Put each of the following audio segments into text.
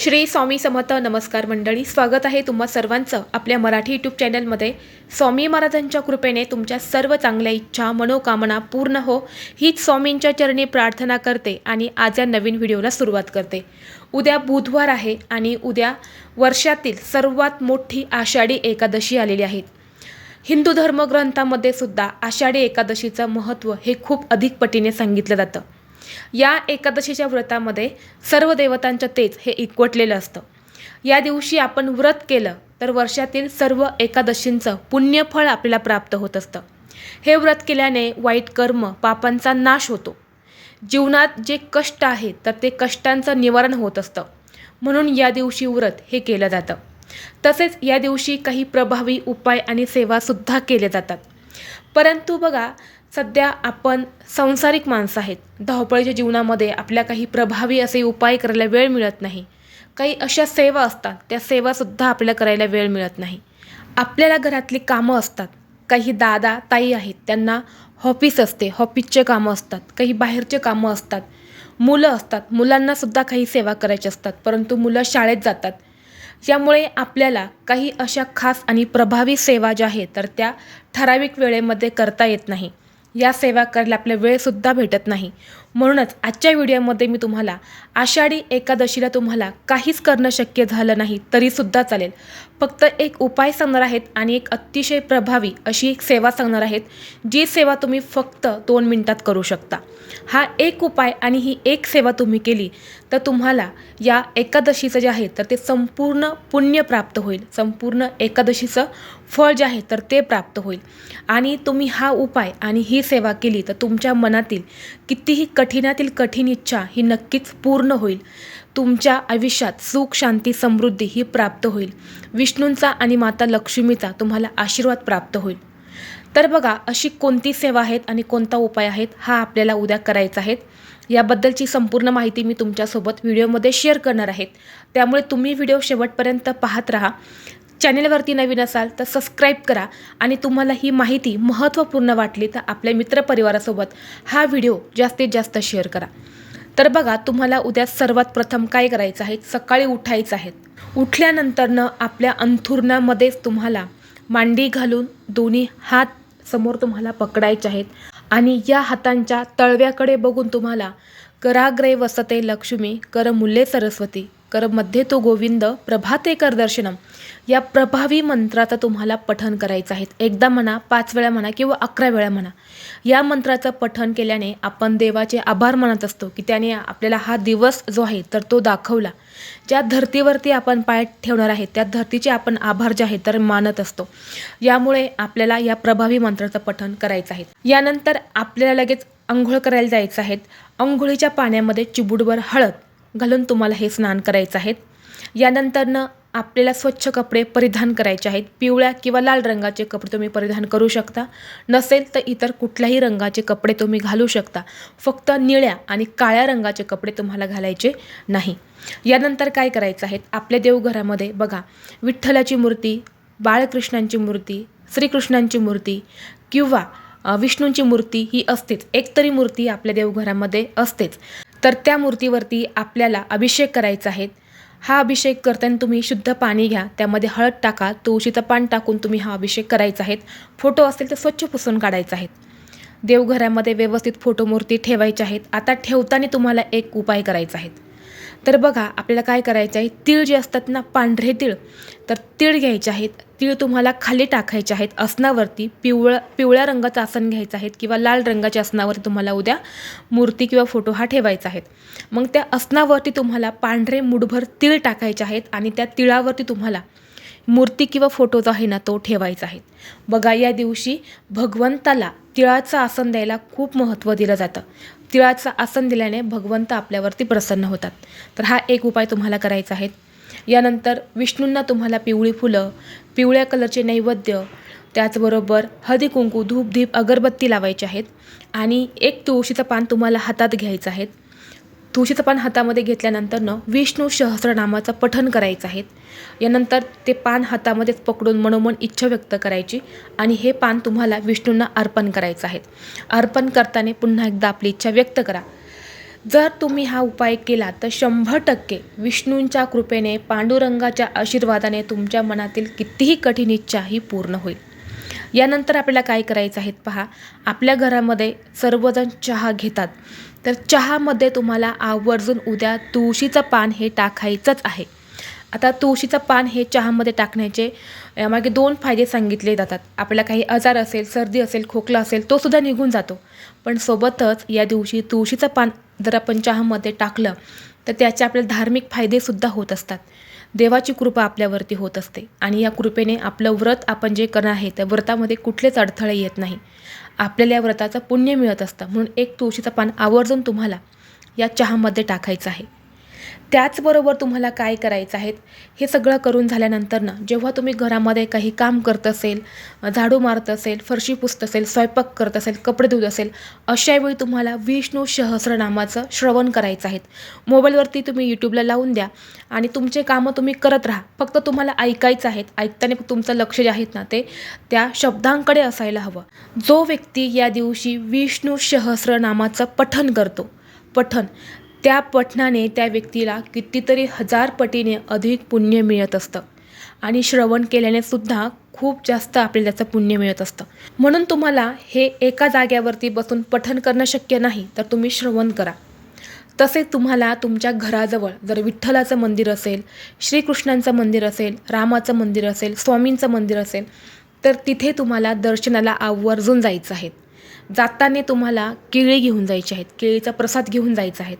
श्री स्वामी समर्थ नमस्कार मंडळी स्वागत आहे तुम्हा सर्वांचं आपल्या मराठी यूट्यूब चॅनलमध्ये. स्वामी महाराजांच्या कृपेने तुमच्या सर्व चांगल्या इच्छा मनोकामना पूर्ण हो हीच स्वामींच्या चरणी प्रार्थना करते आणि आज या नवीन व्हिडिओला सुरुवात करते. उद्या बुधवार आहे आणि उद्या वर्षातील सर्वात मोठी आषाढी एकादशी आलेली आहे. हिंदू धर्मग्रंथामध्ये सुद्धा आषाढी एकादशीचं महत्त्व हे खूप अधिक पटीने सांगितलं जातं. या एकादशीच्या व्रतामध्ये सर्व देवतांचं तेज हे एकवटलेलं असतं. या दिवशी आपण व्रत केलं तर वर्षातील सर्व एकादशींचं पुण्यफळ आपल्याला प्राप्त होत असतं. हे व्रत केल्याने वाईट कर्म पापांचा नाश होतो. जीवनात जे कष्ट आहेत तर ते कष्टांचं निवारण होत असतं. म्हणून या दिवशी व्रत हे केलं जातं. तसेच या दिवशी काही प्रभावी उपाय आणि सेवासुद्धा केले जातात. परंतु बघा सध्या आपण संसारिक माणसं आहेत. धावपळीच्या जीवनामध्ये आपल्या काही प्रभावी असे उपाय करायला वेळ मिळत नाही. काही अशा सेवा असतात. त्या सेवासुद्धा आपल्याला करायला वेळ मिळत नाही. आपल्याला घरातली कामं असतात. काही दादा ताई आहेत. त्यांना हॉफिस असते. हॉफिसचे कामं असतात. काही बाहेरचे कामं असतात. मुलं असतात. मुलांनासुद्धा काही सेवा करायची असतात. परंतु मुलं शाळेत जातात. यामुळे आपल्याला काही अशा खास आणि प्रभावी सेवा ज्या आहेत तर त्या ठराविक वेळेमध्ये करता येत नाही. या सेवा करायला आपल्या वेळसुद्धा भेटत नाही. म्हणूनच आजच्या व्हिडिओमध्ये मी तुम्हाला आषाढी एकादशीला तुम्हाला काहीच करणं शक्य झालं नाही तरीसुद्धा चालेल. फक्त एक उपाय सांगणार आहेत आणि एक अतिशय प्रभावी अशी एक सेवा सांगणार आहेत जी सेवा तुम्ही फक्त दोन मिनटात करू शकता. हा एक उपाय आणि ही एक सेवा तुम्ही केली तर तुम्हाला या एकादशीचं जे आहे तर ते संपूर्ण पुण्य प्राप्त होईल. संपूर्ण एकादशीचं फळ जे आहे तर ते प्राप्त होईल. आणि तुम्ही हा उपाय आणि ही सेवा केली तर तुमच्या मनातील कितीही कठीणातील कठीण इच्छा ही नक्कीच पूर्ण होईल. तुमच्या आयुष्यात सुख शांती समृद्धी ही प्राप्त होईल. विष्णूंचा आणि माता लक्ष्मीचा तुम्हाला आशीर्वाद प्राप्त होईल. तर बघा अशी कोणती सेवा आहेत आणि कोणता उपाय आहेत हा आपल्याला उद्या करायचा आहे. याबद्दलची संपूर्ण माहिती मी तुमच्यासोबत व्हिडिओमध्ये शेअर करणार आहेत त्यामुळे तुम्ही व्हिडिओ शेवटपर्यंत पाहत राहा. चॅनेलवरती नवीन असाल तर सबस्क्राईब करा आणि तुम्हाला ही माहिती महत्त्वपूर्ण वाटली तर आपल्या मित्रपरिवारासोबत हा व्हिडिओ जास्तीत जास्त शेअर करा. तर बघा तुम्हाला उद्या सर्वात प्रथम काय करायचं आहे? सकाळी उठायचं आहे. उठल्यानंतरनं आपल्या अंथुरणामध्येच तुम्हाला मांडी घालून दोन्ही हात समोर तुम्हाला पकडायचे आहेत आणि या हातांच्या तळव्याकडे बघून तुम्हाला कराग्रे वसते लक्ष्मी करमुल्ले सरस्वती कर मध्ये तो गोविंद प्रभातेकर दर्शनम. या प्रभावी मंत्राचं तुम्हाला पठन करायचं आहे. एकदा म्हणा पाच वेळा म्हणा किंवा अकरा वेळा म्हणा. या मंत्राचं पठन केल्याने आपण देवाचे आभार मानत असतो की त्याने आपल्याला हा दिवस जो आहे तर तो दाखवला. ज्या धर्तीवरती आपण पाय ठेवणार आहे त्या धर्तीचे आपण आभार जे आहे तर मानत असतो. यामुळे आपल्याला या प्रभावी मंत्राचं पठन करायचं आहे. यानंतर आपल्याला लगेच आंघोळ करायला जायचं आहेत आंघोळीच्या पाण्यामध्ये चिबुडवर हळद घालून तुम्हाला हे स्नान करायचं आहे. यानंतरनं आपल्याला स्वच्छ कपडे परिधान करायचे आहेत. पिवळ्या किंवा लाल रंगाचे कपडे तुम्ही परिधान करू शकता. नसेल तर इतर कुठल्याही रंगाचे कपडे तुम्ही घालू शकता. फक्त निळ्या आणि काळ्या रंगाचे कपडे तुम्हाला घालायचे नाही. यानंतर काय करायचं आहे? आपल्या देवघरामध्ये बघा विठ्ठलाची मूर्ती बाळकृष्णांची मूर्ती श्रीकृष्णांची मूर्ती किंवा विष्णूंची मूर्ती ही असतेच. एकतरी मूर्ती आपल्या देवघरामध्ये असतेच. तर त्या मूर्तीवरती आपल्याला अभिषेक करायचा आहे. हा अभिषेक करताना तुम्ही शुद्ध पाणी घ्या. त्यामध्ये हळद टाका. तुळशीचं पान टाकून तुम्ही हा अभिषेक करायचा आहे. फोटो असेल तर स्वच्छ पुसून काढायचा आहेत देवघरामध्ये व्यवस्थित फोटो मूर्ती ठेवायच्या आहेत. आता ठेवताना तुम्हाला एक उपाय करायचा आहे. तर बघा आपल्याला काय करायचं आहे? तीळ जे असतात ना पांढरे तीळ तर तीळ घ्यायचे आहेत. तीळ तुम्हाला खाली टाकायचे आहेत. आसनावरती पिवळं पिवळ्या रंगाचं आसन घ्यायचं आहेत किंवा लाल रंगाच्या आसनावरती तुम्हाला उद्या मूर्ती किंवा फोटो हा ठेवायचा आहे मग त्या आसनावरती तुम्हाला पांढरे मुठभर तीळ टाकायचे आहेत आणि त्या तिळावरती तुम्हाला मूर्ती किंवा फोटो जो आहे ना तो ठेवायचा आहे. बघा या दिवशी भगवंताला तिळाचं आसन द्यायला खूप महत्त्व दिलं जातं. तिळाचं आसन दिल्याने भगवंत आपल्यावरती प्रसन्न होतात. तर हा एक उपाय तुम्हाला करायचा आहे. यानंतर विष्णूंना तुम्हाला पिवळी फुलं पिवळ्या कलरचे नैवेद्य त्याचबरोबर हळदी कुंकू धूप धीप अगरबत्ती लावायचे आहेत. आणि एक तुळशीचं पान तुम्हाला हातात घ्यायचं आहे. तुळशीचं पान हातामध्ये घेतल्यानंतरनं विष्णू सहस्रनामाचं पठण करायचं आहे. यानंतर ते पान हातामध्येच पकडून मनोमन इच्छा व्यक्त करायची आणि हे पान तुम्हाला विष्णूंना अर्पण करायचं आहे. अर्पण करताना पुन्हा एकदा आपली इच्छा व्यक्त करा. जर तुम्ही हा उपाय केला तर शंभर टक्के विष्णूंच्या कृपेने पांडुरंगाच्या आशीर्वादाने तुमच्या मनातील कितीही कठीण इच्छा ही पूर्ण होईल. यानंतर आपल्याला काय करायचं आहे पहा. आपल्या घरामध्ये सर्वजण चहा घेतात. तर चहामध्ये तुम्हाला आवर्जून उद्या तुळशीचं पान हे टाकायचंच आहे. आता तुळशीचं पान हे चहामध्ये टाकण्याचे यामागे दोन फायदे सांगितले जातात. आपल्याला काही आजार असेल सर्दी असेल खोकला असेल तो सुद्धा निघून जातो. पण सोबतच या दिवशी तुळशीचं पान जर आपण चहामध्ये टाकलं तर त्याचे आपल्याला धार्मिक फायदेसुद्धा होत असतात. देवाची कृपा आपल्यावरती होत असते. आणि या कृपेने आपलं व्रत आपण जे करणं आहे त्या व्रतामध्ये कुठलेच अडथळे येत नाही. आपल्याला या व्रताचं पुण्य मिळत असतं. म्हणून एक तुळशीचं पान आवर्जून तुम्हाला या चहामध्ये टाकायचं आहे. त्याचबरोबर तुम्हाला काय करायचं आहे? हे सगळं करून झाल्यानंतर ना जेव्हा तुम्ही घरामध्ये काही काम करत असेल झाडू मारत असेल फरशी पुसत असेल स्वयंपाक करत असेल कपडे धुत असेल अशावेळी तुम्हाला विष्णू सहस्रनामाचं श्रवण करायचं आहे. मोबाईलवरती तुम्ही यूट्यूबला लावून द्या आणि तुमचे कामं तुम्ही करत राहा. फक्त तुम्हाला ऐकायचं आहेत ऐकताना तुमचं लक्ष जे आहेत ना ते त्या शब्दांकडे असायला हवं. जो व्यक्ती या दिवशी विष्णू सहस्रनामाचं पठन करतो पठन त्या पठणाने त्या व्यक्तीला कितीतरी हजार पटीने अधिक पुण्य मिळत असतं. आणि श्रवण केल्याने सुद्धा खूप जास्त आपल्याला त्याचं पुण्य मिळत असतं. म्हणून तुम्हाला हे एका जाग्यावरती बसून पठन करणं शक्य नाही तर तुम्ही श्रवण करा. तसेच तुम्हाला तुमच्या घराजवळ जर विठ्ठलाचं मंदिर असेल श्रीकृष्णांचं मंदिर असेल रामाचं मंदिर असेल स्वामींचं मंदिर असेल तर तिथे तुम्हाला दर्शनाला आवर्जून जायचं आहे. जाताना तुम्हाला केळी घेऊन जायचे आहेत केळीचा प्रसाद घेऊन जायचा आहेत.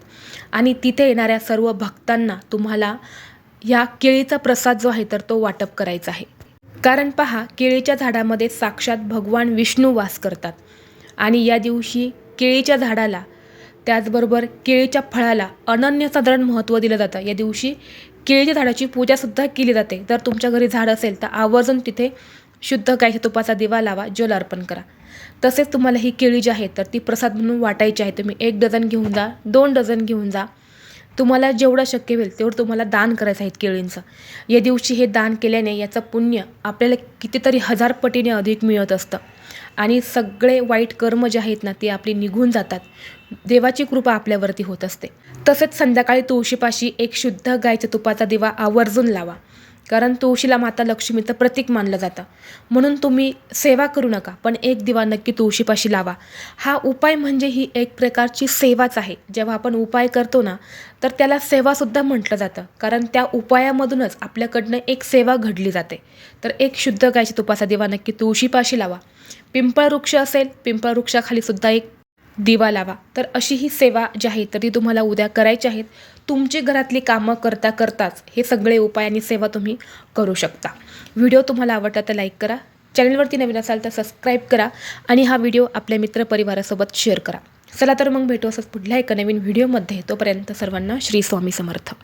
आणि तिथे येणाऱ्या सर्व भक्तांना तुम्हाला या केळीचा प्रसाद जो आहे तर तो वाटप करायचा आहे. कारण पहा केळीच्या झाडामध्ये साक्षात भगवान विष्णू वास करतात. आणि या दिवशी केळीच्या झाडाला त्याचबरोबर केळीच्या फळाला अनन्यसाधारण महत्त्व दिलं जातं. या दिवशी केळीच्या झाडाची पूजासुद्धा केली जाते. जर तुमच्या घरी झाड असेल तर आवर्जून तिथे शुद्ध गायच्या तुपाचा दिवा लावा जल अर्पण करा. तसेच तुम्हाला ही केळी जी आहे तर ती प्रसाद म्हणून वाटायची आहे. तुम्ही एक डझन घेऊन जा दोन डझन घेऊन जा. तुम्हाला जेवढं शक्य होईल तेवढं तुम्हाला दान करायचं आहे केळींचं. या दिवशी हे दान केल्याने याचं पुण्य आपल्याला कितीतरी हजार पटीने अधिक मिळत असतं. आणि सगळे वाईट कर्म जे आहेत ना ते आपली निघून जातात. देवाची कृपा आपल्यावरती होत असते. तसेच संध्याकाळी तुळशीपाशी एक शुद्ध गायच्या तुपाचा दिवा आवर्जून लावा. कारण तुळशीला माता लक्ष्मीचं प्रतीक मानलं जातं. म्हणून तुम्ही सेवा करू नका पण एक दिवा नक्की तुळशीपाशी लावा. हा उपाय म्हणजे ही एक प्रकारची सेवाच आहे. जेव्हा आपण उपाय करतो ना तर त्याला सेवासुद्धा म्हटलं जातं. कारण त्या उपायामधूनच आपल्याकडनं एक सेवा घडली जाते. तर एक शुद्ध गायच्या तुपाचा दिवा नक्की तुळशीपाशी लावा. पिंपळ वृक्ष असेल पिंपळ वृक्षाखाली सुद्धा एक दिवा लावा. तर अशी ही सेवा जी आहे तर ती तुम्हाला उद्या करायची आहेत. तुमची घरातली कामं करता करताच हे सगळे उपाय आणि सेवा तुम्ही करू शकता. व्हिडिओ तुम्हाला आवडला तर लाईक करा चॅनलवरती नवीन असाल तर सबस्क्राईब करा आणि हा व्हिडिओ आपल्या मित्रपरिवारासोबत शेअर करा. चला तर मग भेटू असंच पुढल्या एका नवीन व्हिडिओमध्ये. तोपर्यंत सर्वांना श्री स्वामी समर्थ.